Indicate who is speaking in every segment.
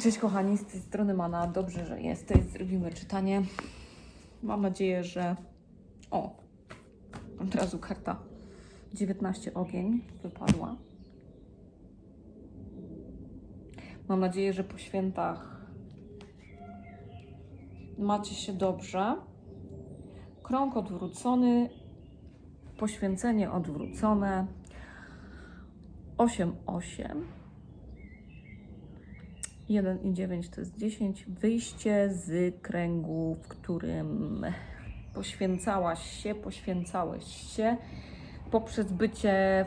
Speaker 1: Cześć kochani, z tej strony Mana. Dobrze, że jesteś. Zrobimy czytanie. Mam nadzieję, że... O! Od razu karta 19 ogień wypadła. Mam nadzieję, że po świętach macie się dobrze. Krąg odwrócony, poświęcenie odwrócone. 8, 8. 1 i 9 to jest 10. Wyjście z kręgu, w którym poświęcałaś się, poświęcałeś się poprzez bycie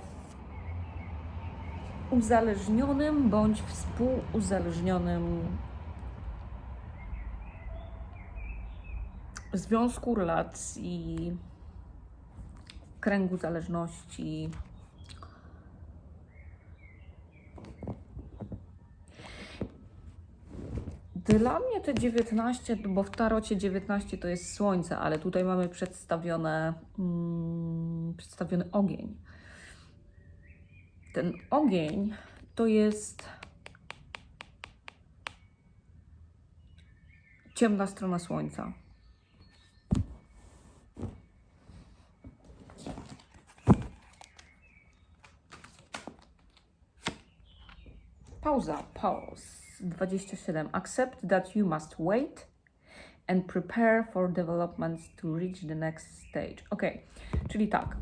Speaker 1: uzależnionym bądź współuzależnionym związku, relacji, kręgu zależności. Dla mnie te 19, bo w tarocie 19 to jest słońce, ale tutaj mamy przedstawione, mm, przedstawiony ogień. Ten ogień to jest ciemna strona słońca. Pauza, pause. 27. Accept that you must wait and prepare for developments to reach the next stage. Ok, czyli tak.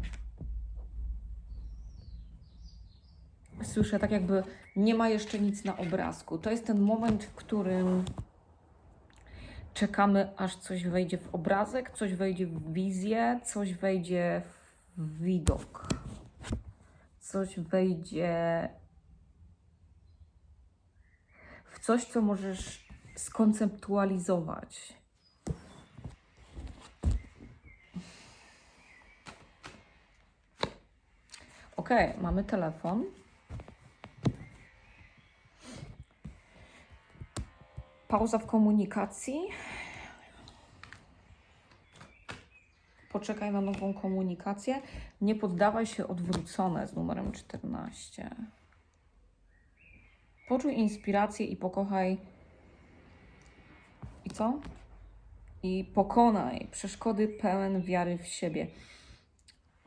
Speaker 1: Słyszę tak jakby nie ma jeszcze nic na obrazku. To jest ten moment, w którym czekamy, aż coś wejdzie w obrazek, coś wejdzie w wizję, coś wejdzie w widok. Coś wejdzie coś, co możesz skonceptualizować. Ok, mamy telefon. Pauza w komunikacji. Poczekaj na nową komunikację. Nie poddawaj się odwrócone z numerem 14. Poczuj inspirację i pokochaj. I co? I pokonaj przeszkody pełen wiary w siebie.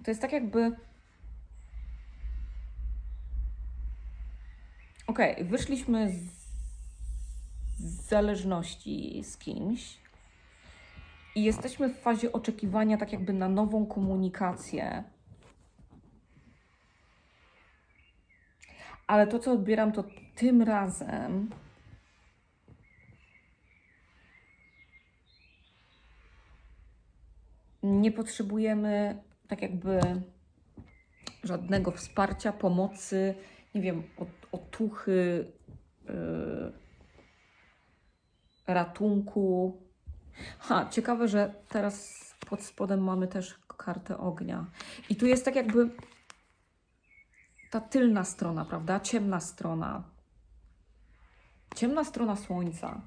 Speaker 1: To jest tak jakby. Okej, okay, wyszliśmy z, z zależności z kimś i jesteśmy w fazie oczekiwania, tak jakby na nową komunikację. Ale to, co odbieram, to tym razem nie potrzebujemy tak jakby żadnego wsparcia, pomocy, nie wiem, otuchy, yy, ratunku. Ha, ciekawe, że teraz pod spodem mamy też kartę ognia. I tu jest tak jakby ta tylna strona, prawda? Ciemna strona. Ciemna strona słońca.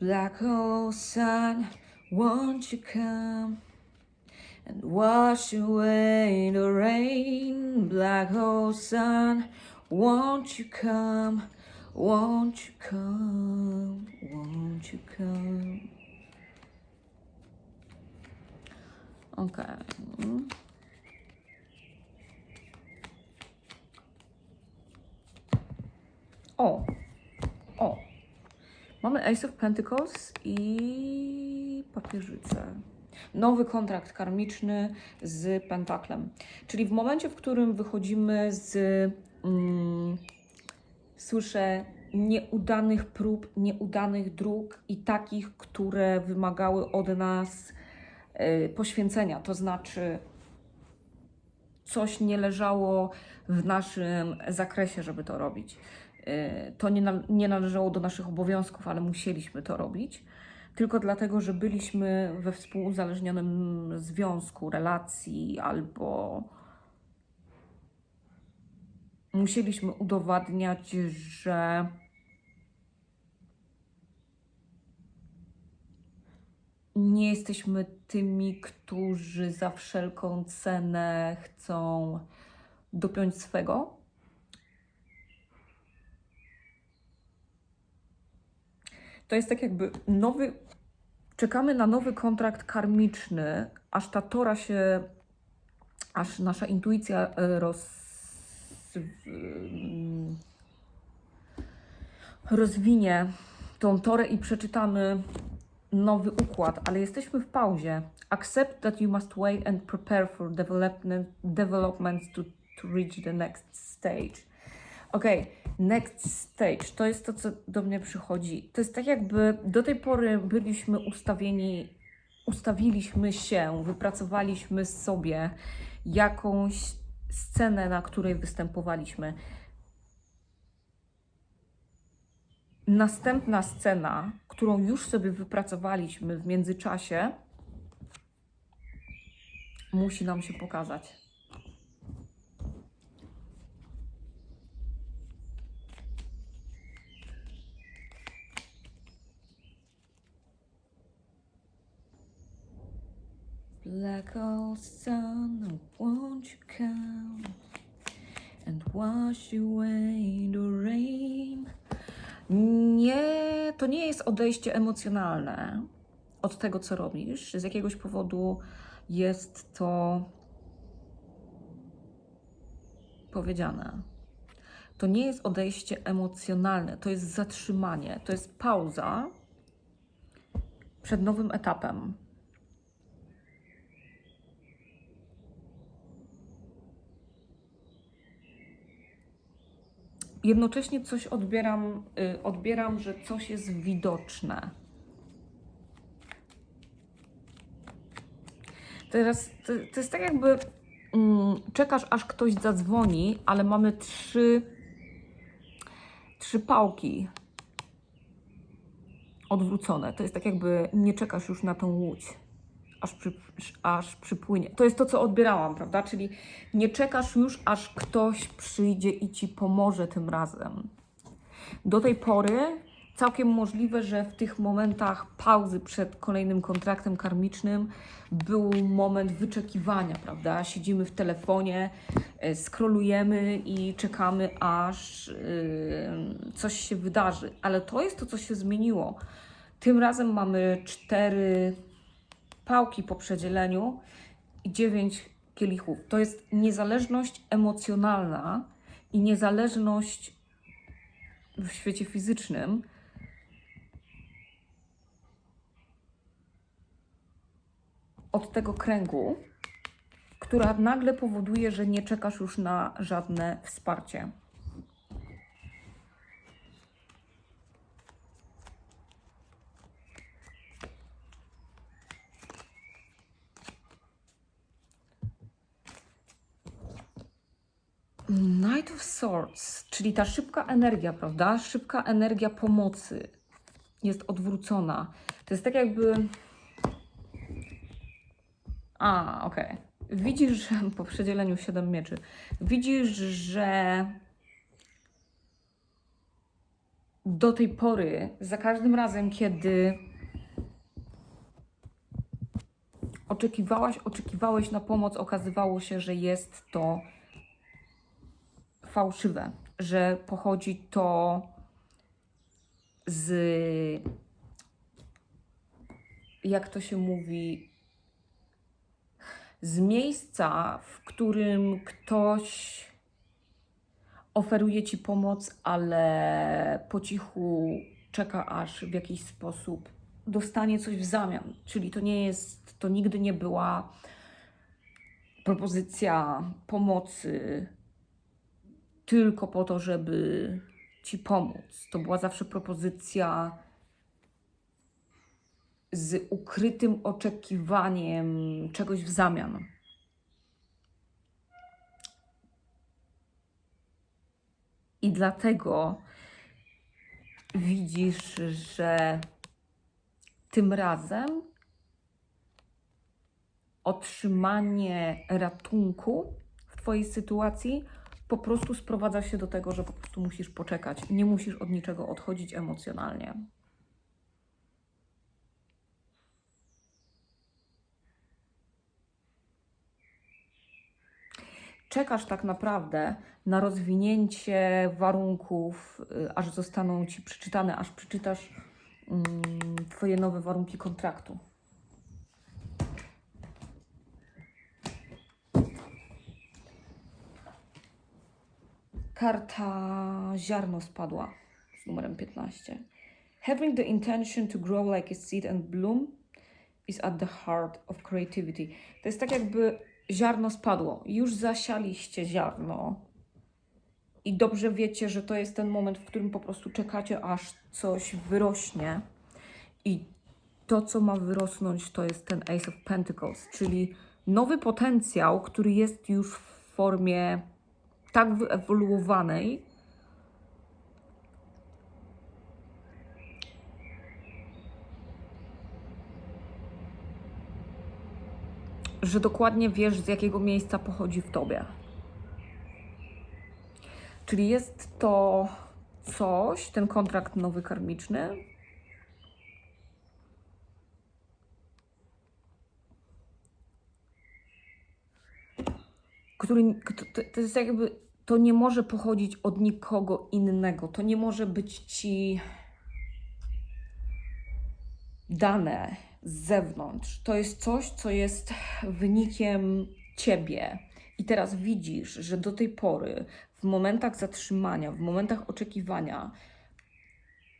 Speaker 1: Black hole sun, won't you come and wash away the rain? Black hole sun, won't you come? Won't you come? Won't you come? Okej. O, o. Mamy Ace of Pentacles i papieżycę. Nowy kontrakt karmiczny z pentaklem. Czyli w momencie, w którym wychodzimy z. Mm, słyszę nieudanych prób, nieudanych dróg i takich, które wymagały od nas poświęcenia. To znaczy, coś nie leżało w naszym zakresie, żeby to robić. Y, to nie, nie należało do naszych obowiązków, ale musieliśmy to robić. Tylko dlatego, że byliśmy we współuzależnionym związku, relacji albo musieliśmy udowadniać, że nie jesteśmy tymi, którzy za wszelką cenę chcą dopiąć swego. To jest tak jakby nowy, czekamy na nowy kontrakt karmiczny, aż ta tora się, aż nasza intuicja e, roz, mm, rozwinie tą torę i przeczytamy nowy układ, ale jesteśmy w pauzie. Accept that you must wait and prepare for development, developments to, to reach the next stage. Okej, next stage to jest to, co do mnie przychodzi. To jest tak, jakby do tej pory byliśmy ustawieni, ustawiliśmy się, wypracowaliśmy sobie jakąś scenę, na której występowaliśmy. Następna scena, którą już sobie wypracowaliśmy w międzyczasie, musi nam się pokazać. Black old sun, won't you come and wash away the rain? To nie jest odejście emocjonalne od tego, co robisz. Z jakiegoś powodu jest to powiedziane. To nie jest odejście emocjonalne, to jest zatrzymanie, to jest pauza przed nowym etapem. Jednocześnie coś odbieram, y, odbieram, że coś jest widoczne. Teraz to, to jest tak jakby mm, czekasz aż ktoś zadzwoni, ale mamy trzy, trzy pałki odwrócone. To jest tak jakby nie czekasz już na tą łódź aż, przy, aż przypłynie. To jest to, co odbierałam, prawda? Czyli nie czekasz już, aż ktoś przyjdzie i ci pomoże tym razem. Do tej pory całkiem możliwe, że w tych momentach pauzy przed kolejnym kontraktem karmicznym był moment wyczekiwania, prawda? Siedzimy w telefonie, e, skrolujemy i czekamy, aż yy, coś się wydarzy. Ale to jest to, co się zmieniło. Tym razem mamy cztery pałki po przedzieleniu i 9 kielichów. To jest niezależność emocjonalna i niezależność w świecie fizycznym. Od tego kręgu, która nagle powoduje, że nie czekasz już na żadne wsparcie. Knight of Swords, czyli ta szybka energia, prawda? Szybka energia pomocy jest odwrócona. To jest tak jakby. A, okej. Okay. Widzisz, że po przedzieleniu 7 mieczy, widzisz, że do tej pory, za każdym razem, kiedy oczekiwałaś, oczekiwałeś na pomoc, okazywało się, że jest to fałszywe, że pochodzi to z, jak to się mówi, z miejsca, w którym ktoś oferuje ci pomoc, ale po cichu czeka, aż w jakiś sposób dostanie coś w zamian. Czyli to nie jest, to nigdy nie była propozycja pomocy tylko po to, żeby ci pomóc. To była zawsze propozycja z ukrytym oczekiwaniem czegoś w zamian. I dlatego widzisz, że tym razem otrzymanie ratunku w Twojej sytuacji po prostu sprowadza się do tego, że po prostu musisz poczekać. Nie musisz od niczego odchodzić emocjonalnie. czekasz tak naprawdę na rozwinięcie warunków, y, aż zostaną ci przeczytane, aż przeczytasz mm, Twoje nowe warunki kontraktu. Karta ziarno spadła z numerem 15. Having the intention to grow like a seed and bloom is at the heart of creativity. To jest tak jakby ziarno spadło. Już zasialiście ziarno i dobrze wiecie, że to jest ten moment, w którym po prostu czekacie, aż coś wyrośnie. I to, co ma wyrosnąć, to jest ten Ace of Pentacles, czyli nowy potencjał, który jest już w formie tak wyewoluowanej, że dokładnie wiesz, z jakiego miejsca pochodzi w tobie. Czyli jest to coś, ten kontrakt nowy karmiczny, który to, to jest jakby, to nie może pochodzić od nikogo innego. To nie może być ci dane z zewnątrz. To jest coś, co jest wynikiem ciebie. I teraz widzisz, że do tej pory, w momentach zatrzymania, w momentach oczekiwania,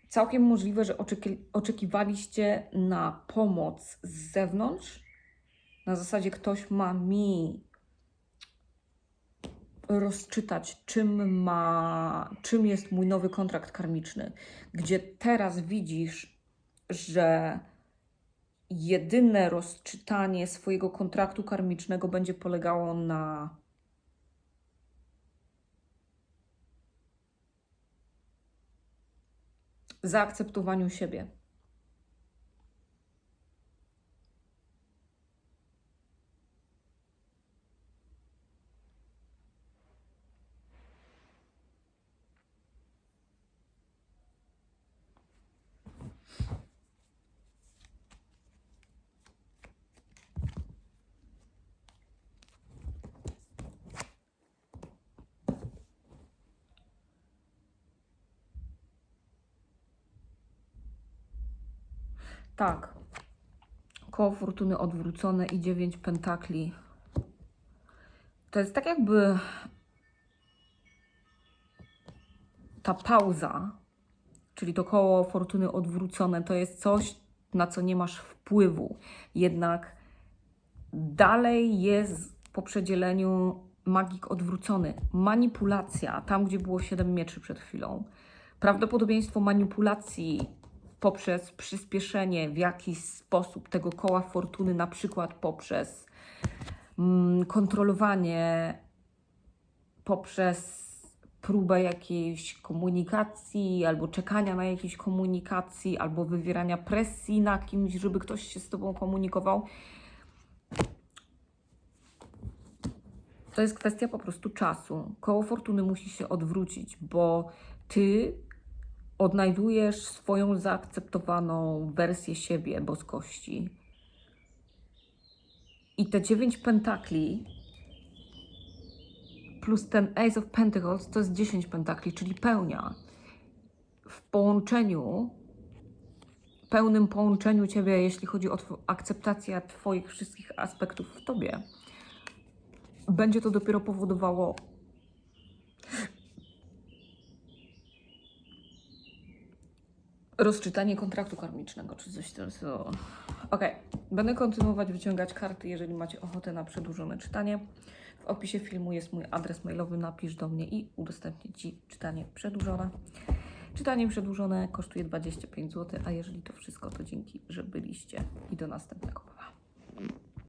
Speaker 1: całkiem możliwe, że oczeki oczekiwaliście na pomoc z zewnątrz. Na zasadzie ktoś ma mi rozczytać, czym ma, czym jest mój nowy kontrakt karmiczny, gdzie teraz widzisz, że jedyne rozczytanie swojego kontraktu karmicznego będzie polegało na zaakceptowaniu siebie. Tak. Koło fortuny odwrócone i dziewięć pentakli. To jest tak jakby ta pauza, czyli to koło fortuny odwrócone, to jest coś, na co nie masz wpływu. Jednak dalej jest po przedzieleniu magik odwrócony. Manipulacja, tam gdzie było siedem mieczy przed chwilą. Prawdopodobieństwo manipulacji poprzez przyspieszenie w jakiś sposób tego koła fortuny, na przykład poprzez mm, kontrolowanie, poprzez próbę jakiejś komunikacji, albo czekania na jakiejś komunikacji, albo wywierania presji na kimś, żeby ktoś się z Tobą komunikował. To jest kwestia po prostu czasu. Koło fortuny musi się odwrócić, bo Ty odnajdujesz swoją zaakceptowaną wersję siebie, boskości. I te dziewięć pentakli plus ten Ace of Pentacles to jest 10 pentakli, czyli pełnia. W połączeniu, pełnym połączeniu Ciebie, jeśli chodzi o tw- akceptację Twoich wszystkich aspektów w Tobie, będzie to dopiero powodowało rozczytanie kontraktu karmicznego, czy coś tam. So. Okej, będę kontynuować wyciągać karty, jeżeli macie ochotę na przedłużone czytanie. W opisie filmu jest mój adres mailowy, napisz do mnie i udostępnię Ci czytanie przedłużone. Czytanie przedłużone kosztuje 25 zł, a jeżeli to wszystko, to dzięki, że byliście i do następnego. Pa.